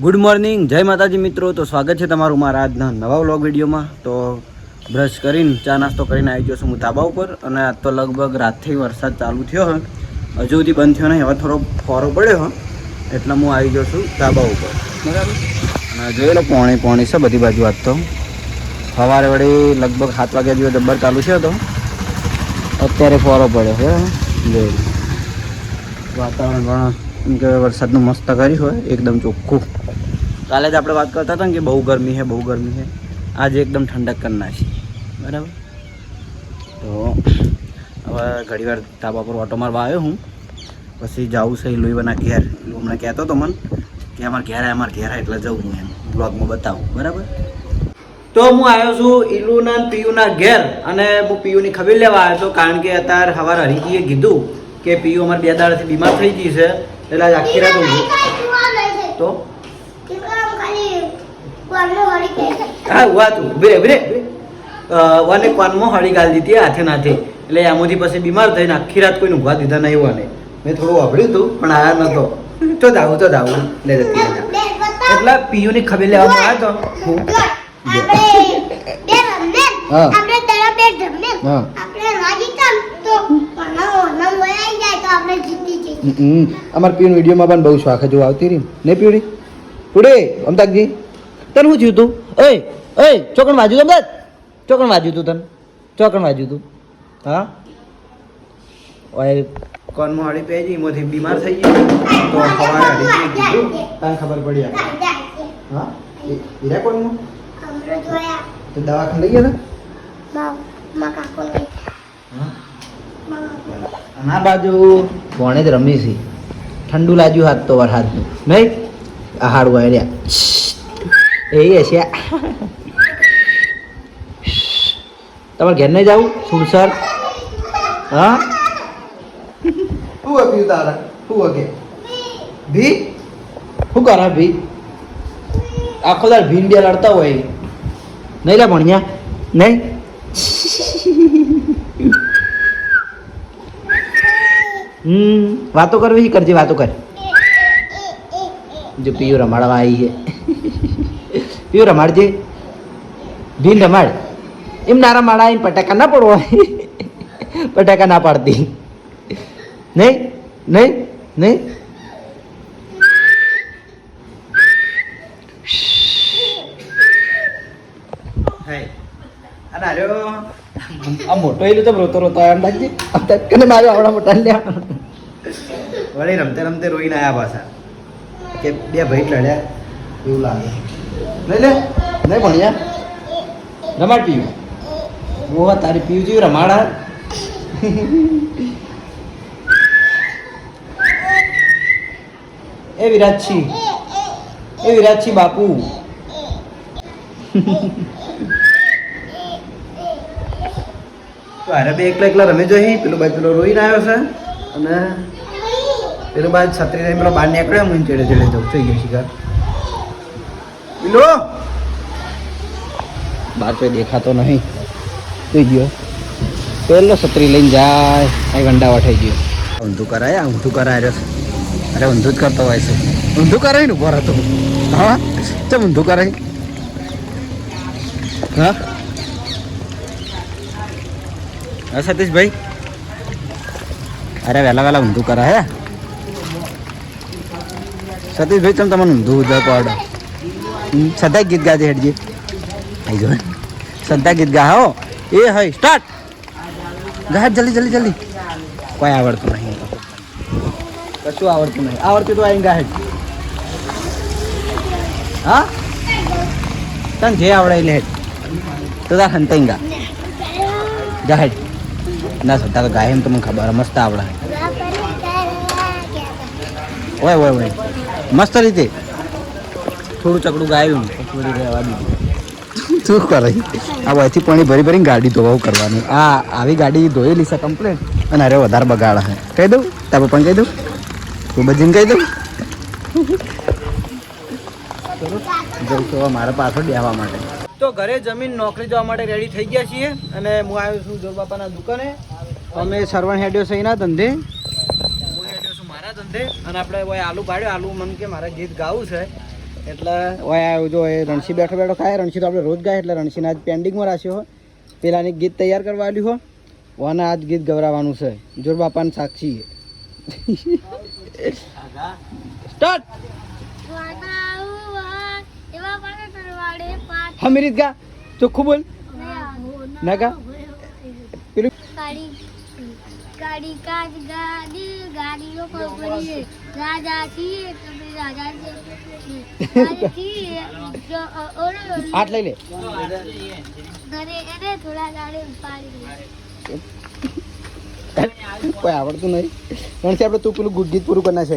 Good morning જય માતાજી મિત્રો. તો સ્વાગત છે તમારું મારા આજના નવા વ્લોગ વિડીયોમાં. તો બ્રશ કરીને ચા નાસ્તો કરીને આવી ગયો છું હું ધાબા ઉપર. અને આજ તો લગભગ રાતથી વરસાદ ચાલુ થયો હોય હજુ સુધી બંધ થયો નહીં. હવે થોડો ફોરો પડ્યો હોય એટલે હું આવી ગયો છું ધાબા ઉપર. બરાબર. અને જોઈ લો પોણી પોણી છે બધી બાજુ આજ તો. સવારે વળી લગભગ સાત વાગ્યા જેવો જબ્બર ચાલુ છે તો અત્યારે ફોરો પડ્યો છે. જોઈ. વાતાવરણ પણ એમ કે વરસાદનું મસ્ત કરી હોય, એકદમ ચોખ્ખું. કાલે જ આપણે વાત કરતા હતા ને કે બહુ ગરમી છે, બહુ ગરમી છે. આજે એકદમ ઠંડક કરી નાખી. બરાબર? તો હવે ઘણી વાર ધાબા પર ઓટો મારવા આવ્યો હું. પછી જાઉં છે લોહીવાના ઘેર. હમણાં કહેતો હતો મને કે અમારે ઘેર અમારે ઘેર એટલે જવું હું એમ. બ્લોગમાં બતાવું. બરાબર? તો હું આવ્યો છું ઇલુના પિયુના ઘેર અને હું પિયુની ખબર લેવા આવ્યો હતો કારણ કે અત્યારે સવારે હરીજીએ કીધું કે પિયુ અમારે બે દાડાથી બીમાર થઈ ગઈ છે. એટલે આજ આખી રાત ઊંઘી. તો? હા ઊભા તું ઊભી રે ઊભી રે વાને કાનમાં હળી ગાલી દીધી હાથે નાથે એટલે આમાંથી પછી બીમાર થઈને આખી રાત કોઈને ઊંઘવા દીધા નહીં વાને મેં થોડું વાપર્યું હતું પણ આયા નતો તો દાવું તો દાવું. લે જતી એટલે પીયુની ખબર લેવામાં આવ્યો તો? હું? હા. હા. હમ અમારે પીણ વિડીયોમાં પણ બહુ શોખ જો આવતી રહી. ને પીવડી પૂડે અમતાકજી તને શું થયું તું? એ એ ચોકણ વાજ્યું તું અમદાદ ચોકણ વાજ્યું તું તને? ચોકણ વાજ્યું તું. હા? ઓય કોનમાં હળી પે જઈ મોથી બીમાર થઈ ગઈ. તો સવારે હળી કીધું તને ખબર પડી. હા? હીરા કોનમાં? તો દવાખાને લઈ ગયા હા? અને આ બાજુ ભોણે જ રમી છે. ઠંડુ લાગ્યું હાથ તો વરસાદનું નહીં? આ હાડું આવ્યા એ હશે તમારે ઘેર નહીં જવું? સુરસર? હા? શું આપ્યું તારા? શું વગે? ભી? શું કરે ભી? આખો તાર ભીન બે લડતા હોય. નહીં લે ભણ્યા? નહીં? હમ, વાતો કરવી કરજે, વાતો કર. જો પીયુ રમાડવા આવી છે. પીયુ રમાડજે. ભીન રમાડ. એમ ના રમાડા એમ પટાકા ના પડવા. પટાકા ના પાડતી. નહીં? નહીં? નહીં અને આર્યો આ મોટો એલું તો રોતો રોતો એમ લાગજે કને માર્યો આવડા મોટા લ્યા વળી રમતે રમતે રોઈને આયા પાછા કે બે ભાઈ લડ્યા એવું લાગે નહીં લે નહીં ભણ્યા રમાડ પીવું ઓ તારી પીયું જેવું રમાડા એ વિરાટછી એ વિરાટછી બાપુ તો અરે બે એકલા એકલા રમે જોઈ. પેલો બાજુ પેલો રોઈને આવ્યો છે. અને પેલો બાજુ છત્રી લઈને પેલો બહાર નીકળ્યો હું ચેડે ચેડે જઉં થઈ ગયો શિકાર. પેલો બહાર કોઈ દેખાતો નહીં. થઈ ગયો. પેલો છત્રી લઈને જાય, અહીં ગંડાવા થઈ ગયો. ઊંધું કરાય ઊંધું કરાય રહ્યો અરે, ઊંધું જ કરતો હોય છે. ઊંધું કરાય ને ઊભો રહેતો. હા? ચમ ઊંધું કરાય? હા? હા, સતીશભાઈ. અરે, વહેલા વહેલા ઊંધું કરે હે. સતીશભાઈ તમે તમને ઊંધું ઉધર પાડો? સદા ગીત ગાજે હેડજી. આઈ જો. સદા ગીત ગા, હો. એ હોય સ્ટાર્ટ ગા જલ્દી જલ્દી જલ્દી. કોઈ આવડતું નહીં. કશું આવડતું નહીં. આવડતું તો આવીને ગાહેડ હા? તને જે આવડે લે તો તાર હંતાઈ ગા. જા, હેડ. ના સત્તા તો ગાય એમ તો મને ખબર હે, મસ્ત આવડે. ઓય ઓય ઓય. મસ્ત રીતે. થોડું ચકડું ગાયું થોડી રહેવા દીધું. શું કરે? આ વયથી પાણી ભરી ભરીને ગાડી ધોવાવું કરવાની. આ આવી ગાડી ધોયેલી છે કમ્પ્લેન અને અરે વધારે બગાડા છે કહી દઉં? તાર પણ કહી દઉં? તું બજીને કહી દઉં? જવું તો મારા પાછળ બેહવા માટે. તો ઘરે જમીન નોકરી જવા માટે રેડી થઈ ગયા છીએ અને હું આવ્યો છું જોર બાપાના દુકાને. અમે સરવણ હેડ્યો છે એના ધંધે. હું હેડ્યો છું મારા ધંધે અને આપણે ઓય આલુ પાડ્યો. આલુ મને કે મારે ગીત ગાવું છે. એટલે ઓય આવ્યો જો એ રણસી બેઠો બેઠો ખાય. રણસી તો આપણે રોજ ગાય એટલે રણસીને આજ પેન્ડિંગમાં રાખ્યો હોય પેલાની ગીત તૈયાર કરવા આવ્યું ઓને આજ ગીત ગવરાવાનું છે. જોર બાપાને સાક્ષી સ્ટાર્ટ હમી ગા ચોખ્ખું બોલ. ના ગા. પેલું ગાડી કાચ ગાડી ગાડીનો કંપની રાજા છીએ તમે રાજા છીએ લઈ લે. એને થોડા ઉપાડી કોઈ આવડતું નહીં. રણસી આપણે તું પેલું ગુડ પૂરું કરી નાખે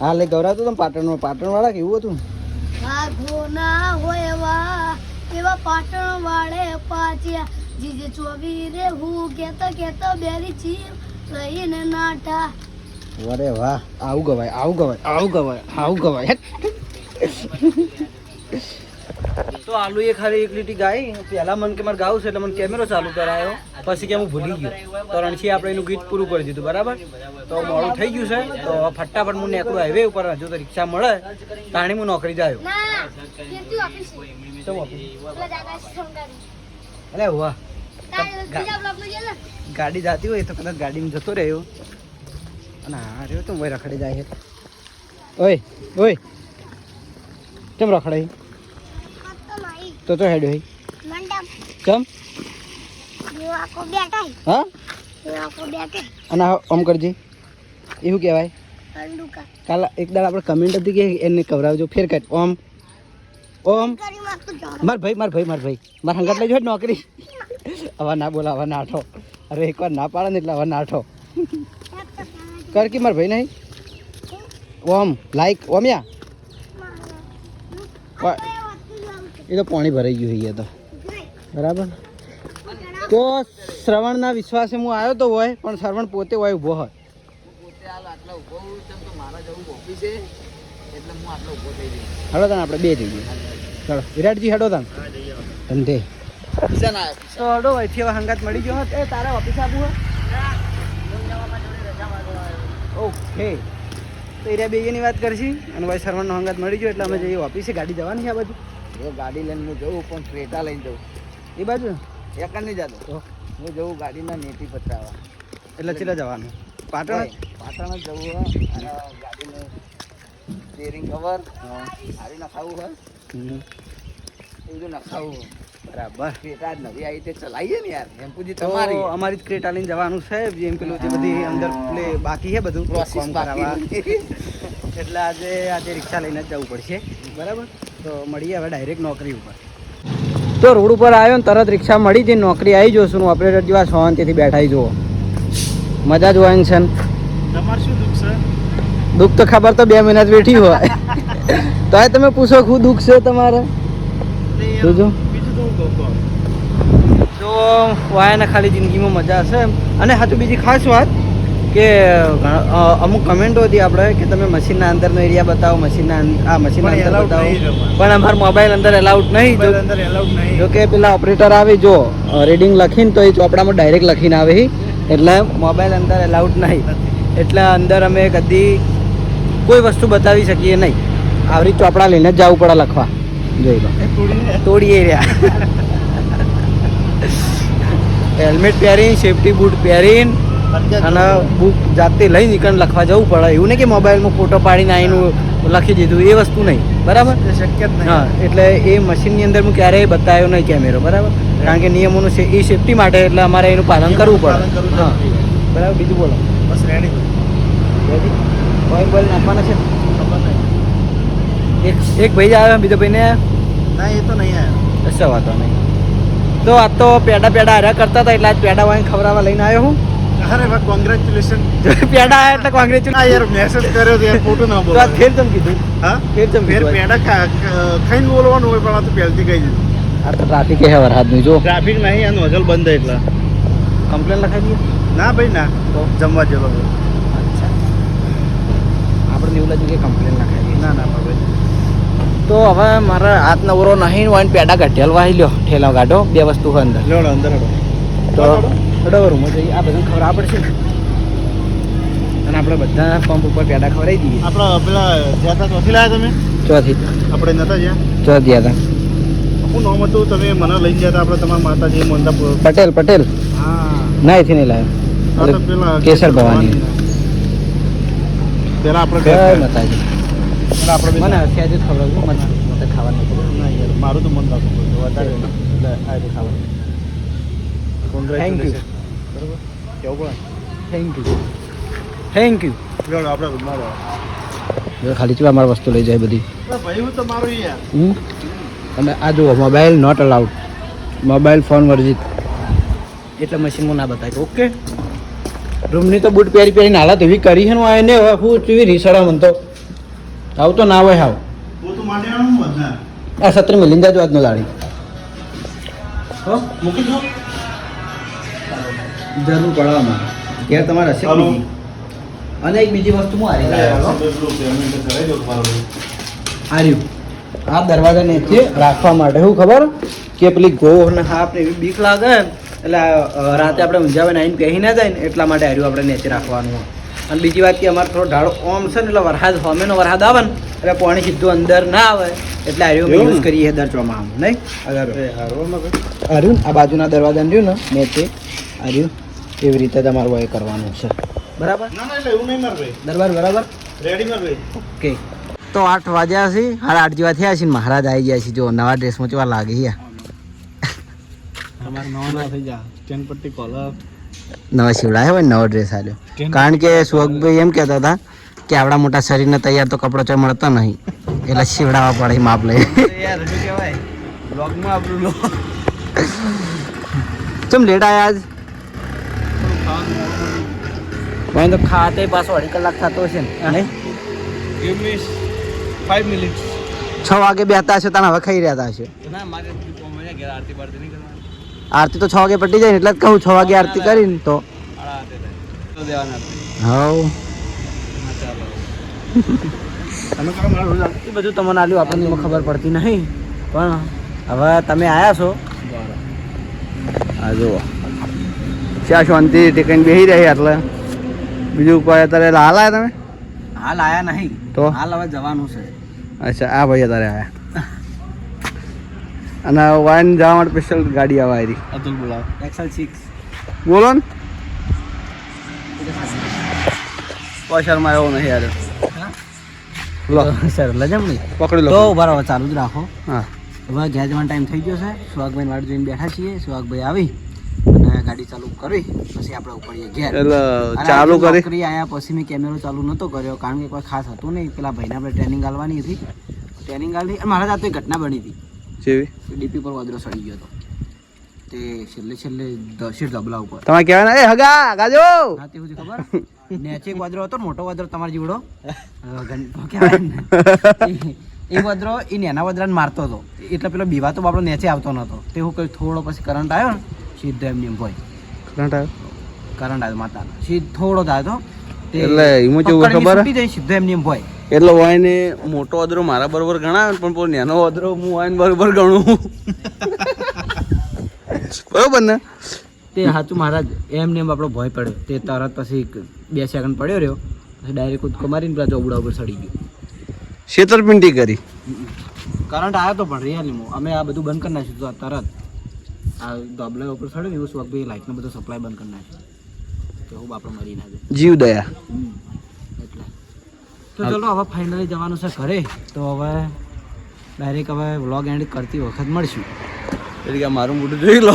હા લે ગવરાતો તમે પાટણમાં પાટણવાળા કેવું હતું? ના હોય એવા એવા પાટણ વાળે પાછ્યા. જીજે ચોવીરે હું કેતો કેતો બેરી છી લઈને નાટા અરે વાહ આવું ગવાય આવું ગવાય આવું ગવાય આવું ગવાય. તો આલુ એ ખાલી એક લીટી ગાઈ પહેલા મન કે મારે ગાવું છે એટલે મને કેમેરો ચાલુ કરાયો. પછી કે હું ભૂલી ગયો. તો રણછી આપણે એનું ગીત પૂરું કરી દીધું બરાબર? તો મોડું થઈ ગયું છે. તો ફટાફટ હું નીકળું હાઈવે ઉપર હજુ તો રિક્ષા મળે તાણી હું નોકરી જાયો શું અરે વાહ. ગાડી જતી હોય તો કદાચ ગાડીમાં જતો રહ્યો. અને આ રહ્યો તો ભાઈ રખડી જાય ઓય ઓય. કેમ રખડાઈ? તો તો હેડ હોય કેમ? હા? અને આમ કરજે. એવું કહેવાય. કાલ એક દાડ આપણે કમેન્ટ હતી કે એને કવરાવજો. ફેર કર ઓમ. ઓમ. માર ભાઈ માર ભાઈ માર ભાઈ. માર હંગાત લેજો નોકરી. હવે ના બોલા હવે નાઠો અરે એકવાર ના પાડે ને એટલે હવે નાઠો કર કે માર ભાઈ નહીં? ઓમ લાઈક ઓમ્યા. એ તો પાણી ભરાઈ ગયું એ તો. બરાબર તો શ્રવણના વિશ્વાસે હું આવ્યો તો હોય, પણ શ્રવણ પોતે હોય ઊભો હોય. હેડો તને, આપણે બે જઈએ. ચલો, વિરાટજી હેડો તને. ધંધે. તો અહીંથી હવે હંગાત મળી ગયો એ તારા ઓફિસ આવું ઓકે. તો એરિયા બેગીની વાત કરશી? અને ભાઈ શ્રવણનો હંગાત મળી ગયો એટલે અમે જઈએ ઓફિસે ગાડી જવાની છે આ બાજુ. જો ગાડી લઈને હું જવું પણ ક્રેટા લઈને જવું એ બાજુ? એક નહીં જતો. તો હું જવું ગાડીના નેટી પતરાવા એટલે ચીલા જવાનું? પાટણ? પાટણ જ જવું હોય અને ગાડીનું સ્ટેરિંગ કવર ગાડી નખાવું હોય. એ બધું નખાવું હોય. બરાબર. ક્રેટા નવી આવી તે ચલાવીએ ને યાર. તો તમારી. અમારી જ ક્રેટા લઈને જવાનું છે જેમ પેલું જે બધી અંદર પ્લે બાકી છે બધું પ્રોસેસ કરાવવા. એટલે આજે આજે રિક્ષા લઈને જ જવું પડશે. બરાબર? તો મળીએ હવે ડાયરેક્ટ નોકરી ઉપર. તો રોડ ઉપર આવ્યો ને તરત રિક્ષા મળી જઈને નોકરી આવી જોશું ઓપરેટર જેવા શાંતિથી બેઠાઈ જુઓ. મજા જોવાની છે ને. દુઃખ તો ખબર તો બે મહિના જ બેઠી હોય. તો તમે પૂછો શું દુઃખ છે તમારે? જોજો. તો વાયાના ખાલી જિંદગીમાં મજા હશે અને હા તો બીજી ખાસ વાત કે અમુક કમેન્ટો હતી આપણે કે તમે મશીનના અંદરનો એરિયા બતાવો મશીનના આ મશીનના અંદર બતાવો. પણ અમારા મોબાઈલ અંદર એલાઉડ નહીં જો જો કે પેલા ઓપરેટર આવે જો રીડિંગ લખીને તો એ ચોપડામાં ડાયરેક્ટ લખીને આવે એટલે મોબાઈલ અંદર એલાઉડ નહીં. એટલે અંદર અમે કદી કોઈ વસ્તુ બતાવી શકીએ નહીં. આવી ચોપડા લઈને જ જવું પડે લખવા. જોઈ લો. તોડીએ રહ્યા. હેલ્મેટ પહેરીને સેફટી બૂટ પહેરીને અને બુક જાતે લઈ નીકળ લખવા જવું પડે. એવું નહીં કે મોબાઈલમાં ફોટો પાડીને આવીને લખી દીધું. એ વસ્તુ નહીં. બરાબર? શક્ય જ હા એટલે એ મશીનની અંદર હું ક્યારેય બતાવ્યો નહીં કેમેરો બરાબર? કારણ કે નિયમોનું છે એ સેફટી માટે એટલે અમારે એનું પાલન કરવું પડે. હા. બરાબર? બીજું બોલો. બસ રેડી ઓઇલ બોઇલ નાખવાના છે? એક એક ભાઈ જ આવ્યો બીજો ભાઈને ના એ તો નહીં આવ્યો. કશો વાતો નહીં. તો આ તો પેડા પેડા હાર્યા કરતા હતા એટલે આજ પેડા વાઈને ખવડાવવા લઈને આવ્યો હું. અરે ભાઈ કોંગ્રેચ્યુલેશન પેડા આવ્યા એટલે ના કોંગ્રેચ્યુલેશન યાર મેસેજ કર્યો તો યાર ખોટું ના તો બોલો ફેર તમ કીધું હા? ફેર તમ ફેર પેડા ખાઈને બોલવાનું હોય પણ આ તો પહેલથી કહી દીધું. આ તો ટ્રાફિક હે વરસાદનું જો. ટ્રાફિક નહીં આ નોઝલ બંધ છે એટલે. કમ્પ્લેન લખાવી દઈએ ના ભાઈ ના. તો? જમવા જેવો. અચ્છા. આપણે એવું લાગ્યું કે કમ્પ્લેન લખાવી ના ના ભાઈ. તો હવે મારા હાથ નવરો નહીં હોય ને પેડા ગઢેલ વાહી લ્યો ઠેલા ગાઢો બે વસ્તુ અંદર. અંદર હેડો. તો રૂમમાં જઈએ આ બધું ખબર પડશે ને. અને આપણે બધા પંપ ઉપર પેડા ખવડાવી દઈએ. આપણા પેલા જ્યાં હતા ચોથી લાયા તમે? ચોથી. આપણે નતા જ્યાં? ચોથી ગયા હતા. શું નામ હતું? તમે મને લઈ ગયા હતા આપણે તમારા માતાજી મંદાપુર પટેલ પટેલ. હા. ના એથી નહીં તો લાવ્યો પેલા કેસર ભવાની. પેલા આપણે માતાજી. આપણે મને બે- જ ખબર મને મને ખાવાનું ના યાર મારું તો મન પડતું વધારે એટલે આ રીતે ખાવાનું. Thank બરાબર? કેવું પડે થેન્ક યુ થેન્ક યુ લ્યો, આપણે રૂમમાં જાઓ. ખાલી ચૂવા મારી વસ્તુ લઈ જાય બધી? અરે ભાઈ હું તો મારું યાર. હમ? અને આ જુઓ mobile not allowed mobile phone વર્જિત. એટલે મશીનમાં ના બતાવી ઓકે રૂમની તો બૂટ પહેરી પહેરીને હાલત એવી કરી છે હું એને હું કેવી રીસડા મન તો? આવું તો ના હોય હાવ. આ સત્ર મિલિંદ જાજો આજનો દાડી હો મૂકી દો. જરૂર પડવામાં ઘેર તમારે હશે અને એક બીજી વસ્તુ હું હારી હાર્યું. આ દરવાજા નીચે રાખવા માટે. શું ખબર? કે પેલી ગોહ ને હાપ ને એવી બીક લાગે એટલે રાતે આપણે ઊંઝાવે આવીને પહેરી ના જાય ને એટલા માટે હાર્યું આપણે નીચે રાખવાનું. હોય. અને બીજી વાત કે અમારે થોડો ઢાળો ઓમ છે ને એટલે વરસાદ હોમેનો વરસાદ આવે ને એટલે પાણી સીધું અંદર ના આવે એટલે આર્યો યુઝ કરીએ દર આમ નહીં? હાર્યું આ બાજુના દરવાજા રહ્યું ને મેં તે આર્યું એવી રીતે તમારું એ કરવાનું છે. બરાબર? ના ના એટલે એવું નહીં માર દરબાર બરાબર? રેડી માર ઓકે. તો આઠ વાગ્યા છે સાડા આઠ જેવા થયા છે મહારાજ આવી ગયા છે જો નવા ડ્રેસમાં કેવા લાગે છે. તમારે નવા ના થઈ જા. ચેન પટ્ટી કોલર નવા શિવડાય હોય નવો ડ્રેસ આવ્યો કારણ કે સુહકભાઈ એમ કહેતા હતા કે આવડા મોટા શરીરને તૈયાર તો કપડો ચોય મળતો નહીં. એટલે સિવડાવવા પડે માપ લઈ યાર શું કહેવાય? બ્લોગમાં આપણું લો ચમ લેટ આયા આજ? મને તો ખાતે પાછો અઢી કલાક થતો હશે ને. છ વાગે બેતા હશે તને હવે ખાઈ રહ્યા હશે. ના મારે મજા ઘેર આરતી બારતી નહીં કરવાની. આરતી તો છ વાગે પટી જાય એટલે જ કહું છ વાગે આરતી કરીને તો. હવ. હા બધું તમને આલ્યું આપણને ખબર પડતી નહીં. પણ હવે તમે આવ્યા છો. આ જુઓ. ચા શાંતિ ટેકન બેસી રહી એટલે. બીજું કોઈ અત્યારે હાલ આવ્યા તમે? હાલ આવ્યા નહીં. તો? હાલ હવે જવાનું છે. અચ્છા આ ભાઈ અત્યારે આયા. અને વાઇન જવા માટે સ્પેશિયલ ગાડી આવે આવી અતુલ બોલાવ. એક્સલ સિક્સ બોલો ને. પૈસામાં એવો નહીં યાર લો. સર લજમ નહીં. પકડી તો લો. તો બરાબર ચાલુ જ રાખો. હા. હવે ઘેર જવાનો ટાઈમ થઈ ગયો છે. સુહાગભાઈ વાડ જોઈને બેઠા છીએ. સુહાગભાઈ આવી અને ગાડી ચાલુ કરી. પછી આપણે ઉપડીએ ઘેર. એટલે ચાલુ કરી. નોકરી આયા પછી મેં કેમેરો ચાલુ નતો કર્યો કારણ કે કોઈ ખાસ હતું નહીં. પેલા ભાઈને આપણે ટ્રેનિંગ આલવાની હતી. ટ્રેનિંગ આલી અને મારા જાતે ઘટના બની હતી. જેવી? ડીપી પર વાદળો સડી ગયો હતો. તે છેલ્લે છેલ્લે દશેર ધબલા ઉપર. તમારે કેવાના એ હગા ગાજો! હા તે સુધી ખબર? નેચે એક વાદળો હતો મોટો વાદળો તમારા જીવડો. ને. એ- વાદરો વાદળો એ નેના વાદળાને મારતો હતો. એટલે પેલો બીવા તો બાપડો નેચે આવતો નતો તે હું કહ્યું થોડો પછી કરંટ આવ્યો ને સીધો એમ એમ ભોય કરંટ આવ્યો? કરંટ આવ્યો માતા સીધો થોડો થાય તો એટલે એમાં કેવું ખબર? સીધો એમ એમ ભોય એટલે વાયને મોટો અદરો મારા બરોબર ગણાવે પણ નાનો અદરો હું આવીને બરોબર ગણું. બરોબર ને? તે સાચું મહારાજ એમ ને એમ આપણો ભય પડ્યો. તે તરત પછી બે સેકન્ડ પડ્યો રહ્યો પછી ડાયરેક્ટ કૂદકો મારીને પેલા ચોબડા ઉપર સડી ગયો. છેતરપિંડી કરી. કરંટ આવ્યો તો પણ રિયલી અમે આ બધું બંધ કરી નાખ્યું તરત. આ દબલા ઉપર સડે ને એવું શું લાઇટનો બધો સપ્લાય બંધ કરી નાખ્યો. કે હું બાપડો મરી ના જાય. જીવ દયા. તો ચલો, હવે ફાઇનલી જવાનું છે ઘરે. તો હવે ડાયરેક્ટ હવે વ્લોગ એન્ડ કરતી વખત મળશું. એટલે કે મારું મોઢું જોઈ લો.